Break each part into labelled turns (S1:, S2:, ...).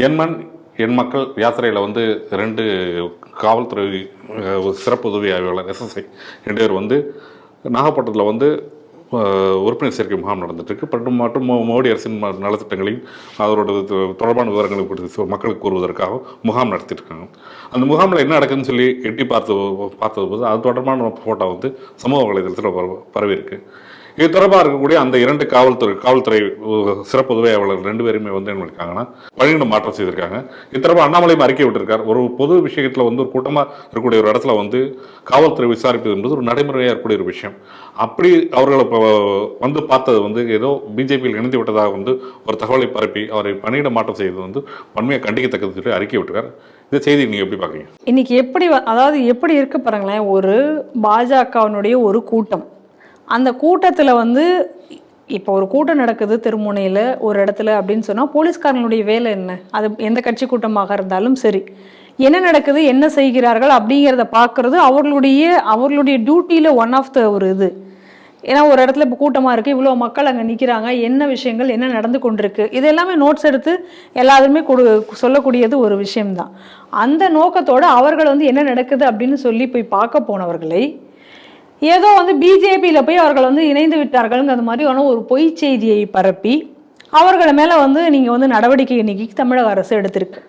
S1: என் மண் என் மக்கள் யாத்திரையில் வந்து ரெண்டு காவல்துறை சிறப்பு உதவி ஆய்வாளர் எஸ்எஸ்ஐ ரெண்டு பேர் வந்து நாகப்பட்டினத்தில் வந்து உறுப்பினர் சேர்க்கை முகாம் நடந்துட்டுருக்கு. மற்றும் மற்றும் மோ- மோடி அரசின் நலத்திட்டங்களையும் அதோட தொ- தொடர்பான விவரங்களை குறித்து மக்களுக்கு கூறுவதற்காக முகாம் நடத்திட்டுருக்காங்க. அந்த முகாமில் என்ன நடக்குதுன்னு சொல்லி எட்டி பார்த்து பார்த்தது போது அது தொடர்பான ஃபோட்டோ வந்து சமூக வலைதளத்தில் பரவ- பரவி இது தொடர்பாக இருக்கக்கூடிய அந்த இரண்டு காவல்துறை காவல்துறை சிறப்பு உதவியாளர்கள் ரெண்டு பேருமே வந்து என்ன இருக்காங்கன்னா பணியிடம் மாற்றம் செய்திருக்காங்க. இது தொடர்பாக அண்ணாமலையும் அறிக்கை விட்டிருக்கார். ஒரு பொது விஷயத்தில் வந்து ஒரு கூட்டமாக இருக்கக்கூடிய ஒரு இடத்துல வந்து காவல்துறை விசாரிப்பது என்பது ஒரு நடைமுறையாக இருக்கக்கூடிய ஒரு விஷயம். அப்படி அவர்களை இப்போ வந்து பார்த்தது வந்து ஏதோ பிஜேபியில் இணைந்து விட்டதாக வந்து ஒரு தகவலை பரப்பி அவரை பணியிட மாற்றம் செய்தது வந்து வன்மையாக கண்டிக்கத்தக்கது சொல்லி அறிக்கை விட்டுருக்கார். இந்த செய்தி நீங்கள் எப்படி பார்க்குறீங்க?
S2: இன்னைக்கு எப்படி அதாவது எப்படி இருக்கு பாருங்களேன் ஒரு பாஜகவினுடைய ஒரு கூட்டம். அந்த கூட்டத்தில் வந்து இப்போ ஒரு கூட்டம் நடக்குது திருமுனையில் ஒரு இடத்துல அப்படின்னு சொன்னால் போலீஸ்காரங்களுடைய வேலை என்ன? அது எந்த கட்சி கூட்டமாக இருந்தாலும் சரி. என்ன நடக்குது என்ன செய்கிறார்கள் அப்படிங்கிறத பார்க்கறது அவர்களுடைய அவர்களுடைய டியூட்டியில் ஒன் ஆஃப் த ஒரு இது. ஏன்னா ஒரு இடத்துல இப்போ கூட்டமாக இருக்குது இவ்வளோ மக்கள் அங்கே நிற்கிறாங்க என்ன விஷயங்கள் என்ன நடந்து கொண்டிருக்கு இது எல்லாமே நோட்ஸ் எடுத்து எல்லாருமே கொடு சொல்லக்கூடியது ஒரு விஷயம்தான். அந்த நோக்கத்தோடு அவர்கள் வந்து என்ன நடக்குது அப்படின்னு சொல்லி போய் பார்க்க போனவர்களை ஏதோ வந்து பிஜேபியில் போய் அவர்கள் வந்து இணைந்து விட்டார்கள்ங்கிற மாதிரியான ஒரு பொய் செய்தியை பரப்பி அவர்கள் மேலே வந்து நீங்கள் வந்து நடவடிக்கை இன்னைக்கு தமிழக அரசு எடுத்திருக்கு.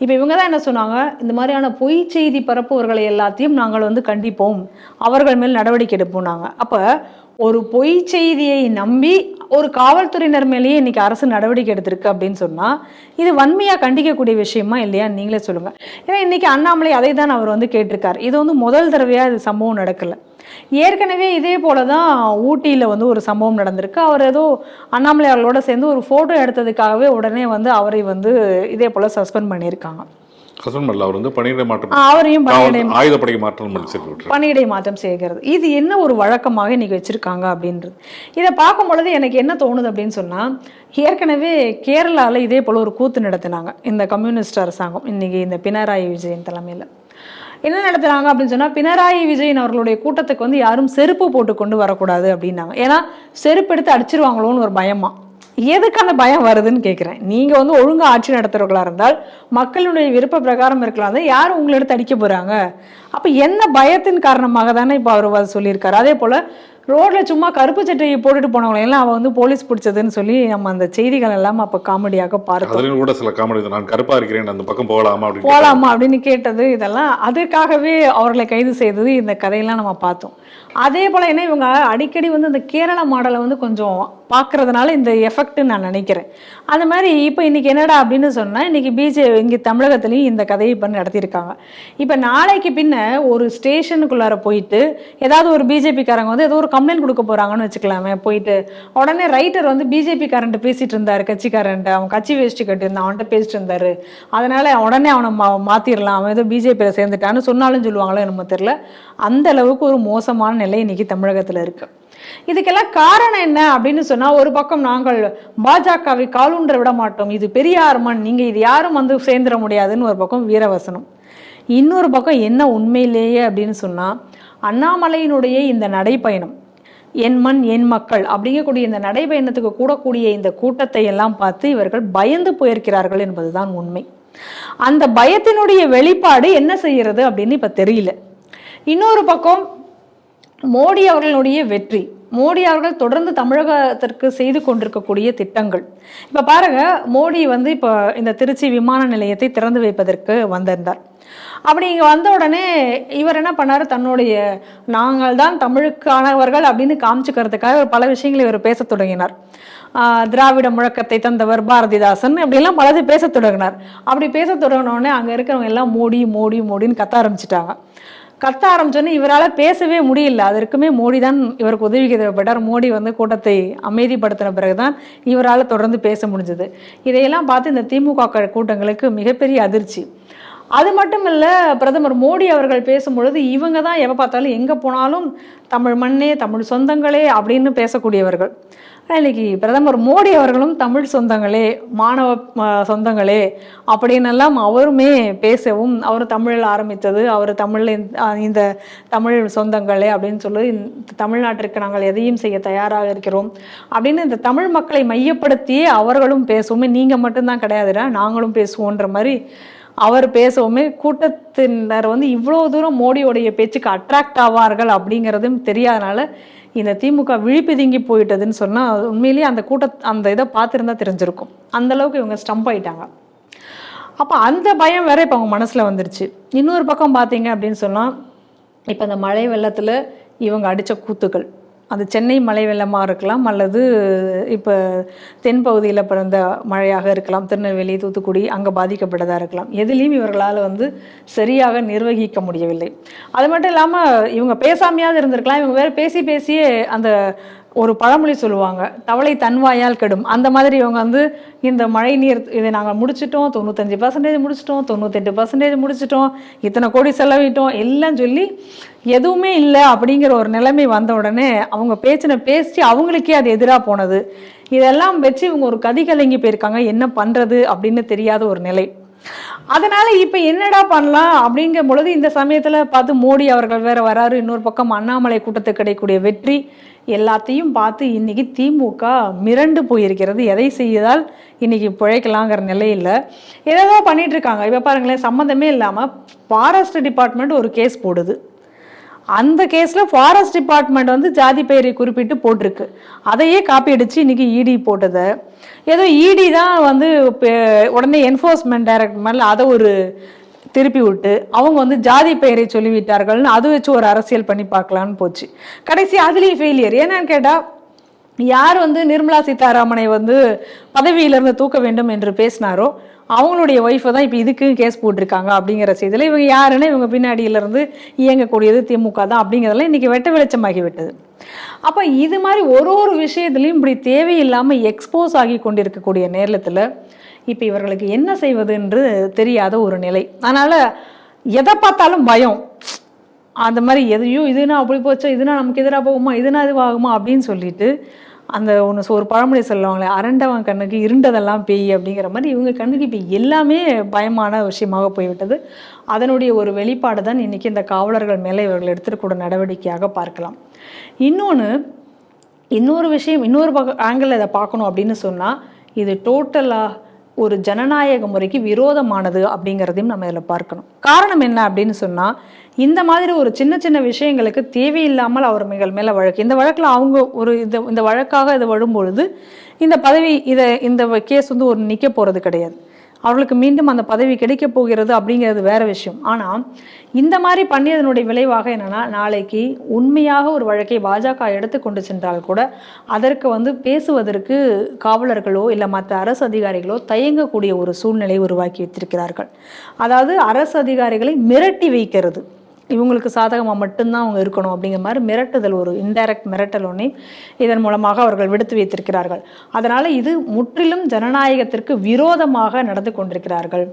S2: இப்போ இவங்க தான் என்ன சொன்னாங்க? இந்த மாதிரியான பொய் செய்தி பரப்புவர்களை எல்லாத்தையும் நாங்கள் வந்து கண்டிப்போம். அவர்கள் மேல் நடவடிக்கை எடுப்போம்னாங்க. அப்போ ஒரு பொய் செய்தியை நம்பி ஒரு காவல்துறையினர் மேலேயே இன்னைக்கு அரசு நடவடிக்கை எடுத்திருக்கு அப்படின்னு சொன்னால் இது வன்மையாக கண்டிக்கக்கூடிய விஷயமா இல்லையா? நீங்களே சொல்லுங்கள் ஏன்னா இன்னைக்கு அண்ணாமலை அதை தான் அவர் வந்து கேட்டிருக்கார். இது வந்து முதல் தடவையாக இது சம்பவம் நடக்கலை. ஏற்கனவே இதே போல தான் ஊட்டியில் வந்து ஒரு சம்பவம் நடந்திருக்கு. அவர் ஏதோ அண்ணாமலை அவர்களோட சேர்ந்து ஒரு ஃபோட்டோ எடுத்ததுக்காகவே உடனே வந்து அவரை வந்து இதே போல் சஸ்பெண்ட் பண்ணியிருக்காங்க.
S1: ஹஸ்பண்ட் பண்ணல அவர் வந்து பணியிட மாற்றம்.
S2: அவரையும்
S1: ஆயுதப்படை மாற்றம்
S2: பணியிடை செய்கிறது. இது என்ன ஒரு வழக்கமாக இன்னைக்கு வச்சிருக்காங்க அப்படின்றது. இதை பார்க்கும் பொழுது எனக்கு என்ன தோணுது அப்படின்னு சொன்னால் ஏற்கனவே கேரளாவில் இதே போல் ஒரு கூத்து நடத்தினாங்க இந்த கம்யூனிஸ்ட் அரசாங்கம். இன்னைக்கு இந்த பினராயி விஜயன் தலைமையில். என்ன நடத்துகிறாங்க அப்படின்னு சொன்னால் பினராயி விஜயன் அவர்களுடைய கூட்டத்துக்கு வந்து யாரும் செருப்பு போட்டு கொண்டு வரக்கூடாது அப்படின்னாங்க. ஏன்னா செருப்பு எடுத்து அடிச்சிருவாங்களோன்னு ஒரு பயமா? எதுக்கு அந்த பயம் வருதுன்னு கேட்குறேன் நீங்கள் வந்து ஒழுங்கா ஆட்சி நடத்துகிறவர்களாக இருந்தால் மக்களுடைய விருப்ப பிரகாரம் இருக்கலாம். தான் யார் உங்களை எடுத்து அடிக்க போகிறாங்க அப்போ என்ன பயத்தின் காரணமாக தானே இப்போ அவர் சொல்லியிருக்காரு. அதே போல் ரோட்டில் சும்மா கருப்பு சட்டையை போட்டுட்டு போனவங்களை எல்லாம் அவன் வந்து போலீஸ் பிடிச்சதுன்னு சொல்லி நம்ம அந்த செய்திகள் எல்லாம் அப்போ காமெடியாக பார்த்தோம்.
S1: அதுலயும் கூட சில காமெடி நான் கருப்பா இருக்கிறேன் அந்த பக்கம் போகலாமா அப்படின்னு
S2: போலாமா அப்படின்னு கேட்டது இதெல்லாம். அதுக்காகவே அவர்களை கைது செய்தது இந்த கதையெல்லாம் நம்ம பார்த்தோம். அதே போல் என்ன இவங்க அடிக்கடி வந்து இந்த கேரள மாடலை வந்து கொஞ்சம் பார்க்குறதுனால இந்த எஃபெக்ட்னு நான் நினைக்கிறேன். அந்த மாதிரி இப்போ இன்னைக்கு என்னடா அப்படின்னு சொன்னால் இன்னைக்கு பிஜே இங்கே தமிழகத்துலேயும் இந்த கதையை இப்போ நடத்தியிருக்காங்க. இப்போ நாளைக்கு பின்ன ஒரு ஸ்டேஷனுக்குள்ளார போயிட்டு ஏதாவது ஒரு பிஜேபிக்காரங்க வந்து ஏதோ ஒரு கம்ப்ளைண்ட் கொடுக்க போகிறாங்கன்னு வச்சுக்கலாமே போயிட்டு உடனே ரைட்டர் வந்து பிஜேபி பேசிகிட்டு இருந்தார் கட்சிக்காரன்ட்டு. அவன் கட்சி வேஷ்டி கட்டியிருந்தான் அவன்கிட்ட பேசிட்டு இருந்தார். அதனால் உடனே அவனை மா மாற்றிடலாம் அவன் ஏதோ பிஜேபியில் சேர்ந்துட்டான்னு சொன்னாலும் சொல்லுவாங்களோ என்னமோ தெரியல. அந்த அளவுக்கு ஒரு மோசமான நிலை இன்னைக்கு தமிழகத்தில் இருக்குது இதுக்கெல்லாம் காரணம் என்ன அப்படின்னு சொன்னா ஒரு பக்கம் நாங்கள் பாஜகவை காலூன்ற விட மாட்டோம். இது பெரியார் மண். நீங்க இது யாரும் வந்து சேர்ந்துட முடியாதுன்னு ஒரு பக்கம் வீரவசனம். இன்னொரு பக்கம் என்ன உண்மையிலேயே அப்படின்னு சொன்னா அண்ணாமலையினுடைய இந்த நடைப்பயணம் என் மண் என் மக்கள் அப்படிங்கக்கூடிய இந்த நடைபயணத்துக்கு கூடக்கூடிய இந்த கூட்டத்தை எல்லாம் பார்த்து இவர்கள் பயந்து போயிருக்கிறார்கள் என்பதுதான் உண்மை. அந்த பயத்தினுடைய வெளிப்பாடு என்ன செய்யறது அப்படின்னு இப்ப தெரியல. இன்னொரு பக்கம் மோடி அவர்களுடைய வெற்றி. மோடி அவர்கள் தொடர்ந்து தமிழகத்திற்கு செய்து கொண்டிருக்கக்கூடிய திட்டங்கள். இப்போ பாருங்க மோடி வந்து இப்போ இந்த திருச்சி விமான நிலையத்தை திறந்து வைப்பதற்கு வந்திருந்தார். அப்படி இங்கே வந்த உடனே இவர் என்ன பண்ணார்? தன்னுடைய நாங்கள் தான் தமிழுக்கானவர்கள் அப்படின்னு காமிச்சுக்கிறதுக்காக இவர் பல விஷயங்களை இவர் பேசத் தொடங்கினார். திராவிட முழக்கத்தை தந்தவர் பாரதிதாசன் அப்படிலாம் பலது பேசத் தொடங்கினார். அப்படி பேசத் தொடங்கினோடனே அங்கே இருக்கிறவங்க எல்லாம் மோடி மோடி மோடின்னு கத்த ஆரம்பிச்சிட்டாங்க. கத்த ஆரம்பிச்சோன்னே இவரால் பேசவே முடியல. அதற்குமே மோடி தான் இவருக்கு உதவிக்கு தேவைப்பட்டார் மோடி வந்து கூட்டத்தை அமைதிப்படுத்தின பிறகுதான் இவரால் தொடர்ந்து பேச முடிஞ்சது. இதையெல்லாம் பார்த்து இந்த திமுக கூட்டங்களுக்கு மிகப்பெரிய அதிர்ச்சி. அது மட்டும் இல்லை பிரதமர் மோடி அவர்கள் பேசும்பொழுது இவங்க தான் எப்போ பார்த்தாலும் எங்கே போனாலும் தமிழ் மண்ணே தமிழ் சொந்தங்களே அப்படின்னு பேசக்கூடியவர்கள். இன்னைக்கு பிரதமர் மோடி அவர்களும் தமிழ் சொந்தங்களே மாணவ ம, சொந்தங்களே அப்படின்னெல்லாம் அவருமே பேசவும் அவர் தமிழில் ஆரம்பித்தது அவர் தமிழில் இந்த- தமிழ் சொந்தங்களே அப்படின்னு சொல்லி தமிழ்நாட்டிற்கு நாங்கள் எதையும் செய்ய தயாராக இருக்கிறோம் அப்படின்னு இந்த தமிழ் மக்களை மையப்படுத்தியே அவர்களும் பேசவுமே. நீங்கள் மட்டும்தான் கிடையாதுடா நாங்களும் பேசுவோன்ற மாதிரி அவர் பேசவுமே. கூட்டத்தினர் வந்து இவ்வளோ தூரம் மோடியோடைய பேச்சுக்கு அட்ராக்ட் ஆவார்கள் அப்படிங்கிறதும் தெரியாதனால இந்த திமுக விழிப்பிதுங்கி போயிட்டதுன்னு சொன்னால் உண்மையிலேயே அந்த கூட்ட அந்த இதை பார்த்துருந்தா தெரிஞ்சிருக்கும். அந்தளவுக்கு இவங்க ஸ்டம்ப் ஆயிட்டாங்க. அப்போ அந்த பயம் வேற இப்போ அவங்க மனசில் வந்துருச்சு. இன்னொரு பக்கம் பார்த்தீங்க அப்படின்னு சொன்னால் இப்போ இந்த மழை வெள்ளத்தில் இவங்க அடித்த கூத்துக்கள். அது சென்னை மழை வெள்ளமாக இருக்கலாம் அல்லது இப்போ தென்பகுதியில் பிறந்த மழையாக இருக்கலாம். திருநெல்வேலி தூத்துக்குடி அங்கே பாதிக்கப்பட்டதாக இருக்கலாம். எதுலேயும் இவர்களால் வந்து சரியாக நிர்வகிக்க முடியவில்லை. அது மட்டும் இல்லாமல் இவங்க பேசாமையாவது இருந்திருக்கலாம். இவங்க வேறு பேசி பேசியே அந்த ஒரு பழமொழி சொல்லுவாங்க தவளை தன்வாயால் கெடும். அந்த மாதிரி இவங்க வந்து இந்த மழை நீர் இதை நாங்கள் முடிச்சிட்டோம் தொண்ணூத்தஞ்சு பர்சன்டேஜ் முடிச்சிட்டோம் தொண்ணூத்தெட்டு பர்சன்டேஜ் முடிச்சிட்டோம் இத்தனை கோடி செலவிட்டோம் எல்லாம் சொல்லி எதுவுமே இல்லை அப்படிங்கிற ஒரு நிலைமை வந்த உடனே அவங்க பேச்சின பேசி அவங்களுக்கே அது எதிராக போனது. இதெல்லாம் வச்சு இவங்க ஒரு கதிகலங்கி போயிருக்காங்க என்ன பண்ணுறது அப்படின்னு தெரியாத ஒரு நிலை. அதனால இப்ப என்னடா பண்ணலாம் அப்படிங்கும் பொழுது இந்த சமயத்துல பார்த்து மோடி அவர்கள் வேற வராரு. இன்னொரு பக்கம் அண்ணாமலை கூட்டத்துக்கு கிடைக்கக்கூடிய வெற்றி எல்லாத்தையும் பார்த்து இன்னைக்கு திமுக மிரண்டு போயிருக்கிறது. எதை செய்தால் இன்னைக்கு பிழைக்கலாங்கிற நிலையில் ஏதோ பண்ணிட்டு இருக்காங்க. இப்ப பாருங்களேன் சம்மந்தமே இல்லாம ஃபாரஸ்ட் டிபார்ட்மெண்ட் ஒரு கேஸ் போடுது. அந்த கேஸில் ஃபாரஸ்ட் டிபார்ட்மெண்ட் வந்து ஜாதி பெயரை குறிப்பிட்டு போட்டிருக்கு. அதையே காப்பி அடித்து இன்றைக்கி இடி போட்டதை. ஏதோ இடி தான் வந்து உடனே என்ஃபோர்ஸ்மெண்ட் டைரக்ட் மேலே அதை ஒரு திருப்பி விட்டு அவங்க வந்து ஜாதி பெயரை சொல்லிவிட்டார்கள்னு அது வச்சு ஒரு அரசியல் பண்ணி பார்க்கலான்னு போச்சு. கடைசி அதுலேயும் ஃபெயிலியர் என்னன்னு கேட்டால் யார் வந்து நிர்மலா சீதாராமனை வந்து பதவியிலிருந்து தூக்க வேண்டும் என்று பேசினாரோ அவங்களுடைய ஒய்ஃபை தான் இப்போ இதுக்கு கேஸ் போட்டிருக்காங்க அப்படிங்கிற செய்தியில் இவங்க யாருன்னு இவங்க பின்னாடியிலேருந்து இயங்கக்கூடியது திமுக தான் அப்படிங்கிறதெல்லாம் இன்றைக்கி வெட்ட வெளிச்சமாகி விட்டது. அப்போ இது மாதிரி ஒரு ஒரு விஷயத்துலையும் இப்படி தேவையில்லாமல் எக்ஸ்போஸ் ஆகி கொண்டிருக்கக்கூடிய நேரத்தில் இப்போ இவர்களுக்கு என்ன செய்வது என்று தெரியாத ஒரு நிலை. அதனால் எதை பார்த்தாலும் பயம். அந்த மாதிரி எதையும் இதுனா அப்படி போச்சோ இதுனா நமக்கு எதிராக போகுமா இதுனா இதுவாகுமா? அப்படின்னு சொல்லிட்டு அந்த ஒன்று ஒரு பழமொழி சொல்லுவாங்களே அரண்டவன் கண்ணுக்கு இருண்டதெல்லாம் பேய் அப்படிங்கிற மாதிரி இவங்க கண்ணுக்கு இப்போ எல்லாமே பயமான விஷயமாக போய்விட்டது. அதனுடைய ஒரு வெளிப்பாடு தான் இன்றைக்கி இந்த காவலர்கள் மேலே இவர்கள் எடுத்துக்கூடிய நடவடிக்கையாக பார்க்கலாம். இன்னொன்று இன்னொரு விஷயம் இன்னொரு பக்க ஆங்கிளில் இதை பார்க்கணும் அப்படின்னு சொன்னால் இது டோட்டலாக ஒரு ஜனநாயக முறைக்கு விரோதமானது அப்படிங்கிறதையும் நம்ம இதில் பார்க்கணும். காரணம் என்ன அப்படின்னு சொன்னால் இந்த மாதிரி ஒரு சின்ன சின்ன விஷயங்களுக்கு தேவையில்லாமல் அவர் மேல் மேலே வழக்கு. இந்த வழக்கில் அவங்க ஒரு இந்த இந்த வழக்காக இது வரும்பொழுது இந்த பதவி இதை இந்த கேஸ் வந்து ஒரு நிற்க போகிறது கிடையாது. அவர்களுக்கு மீண்டும் அந்த பதவி கிடைக்க போகிறது அப்படிங்கிறது வேற விஷயம். ஆனால் இந்த மாதிரி பண்ணியதனுடைய விளைவாக என்னென்னா நாளைக்கு உண்மையாக ஒரு வழக்கை பாஜக எடுத்து கொண்டு சென்றால் கூட அதற்கு வந்து பேசுவதற்கு காவலர்களோ இல்லை மற்ற அரசு அதிகாரிகளோ தயங்கக்கூடிய ஒரு சூழ்நிலையை உருவாக்கி வைத்திருக்கிறார்கள். அதாவது அரசு அதிகாரிகளை மிரட்டி வைக்கிறது. இவங்களுக்கு சாதகமாக மட்டும்தான் அவங்க இருக்கணும் அப்படிங்கிற மாதிரி மிரட்டுதல் ஒரு இன்டைரக்ட் மிரட்டல் ஒன்றே இதன் மூலமாக அவர்கள் விடுத்து வைத்திருக்கிறார்கள். அதனால் இது முற்றிலும் ஜனநாயகத்திற்கு விரோதமாக நடந்து கொண்டிருக்கிறார்கள்.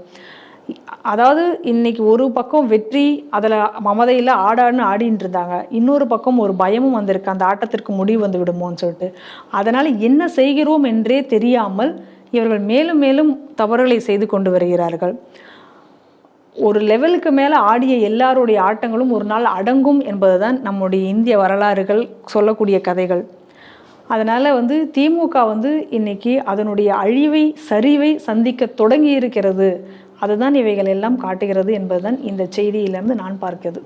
S2: அதாவது இன்னைக்கு ஒரு பக்கம் வெற்றி அதில் மமதையில் ஆடான்னு ஆடின்னு இருந்தாங்க. இன்னொரு பக்கம் ஒரு பயமும் வந்திருக்கு. அந்த ஆட்டத்திற்கு முடிவு வந்து விடுமோன்னு சொல்லிட்டு. அதனால் என்ன செய்கிறோம் என்றே தெரியாமல் இவர்கள் மேலும் மேலும் தவறுகளை செய்து கொண்டு வருகிறார்கள். ஒரு லெவலுக்கு மேலே ஆடிய எல்லாருடைய ஆட்டங்களும் ஒரு நாள் அடங்கும் என்பதுதான் நம்முடைய இந்திய வரலாறுகள் சொல்லக்கூடிய கதைகள். அதனால் வந்து திமுக வந்து இன்னைக்கு அதனுடைய அழிவை சரிவை சந்திக்க தொடங்கி இருக்கிறது. அதுதான் இவைகள் எல்லாம் காட்டுகிறது என்பதுதான் இந்த செய்தியிலிருந்து நான் பார்க்கிறது.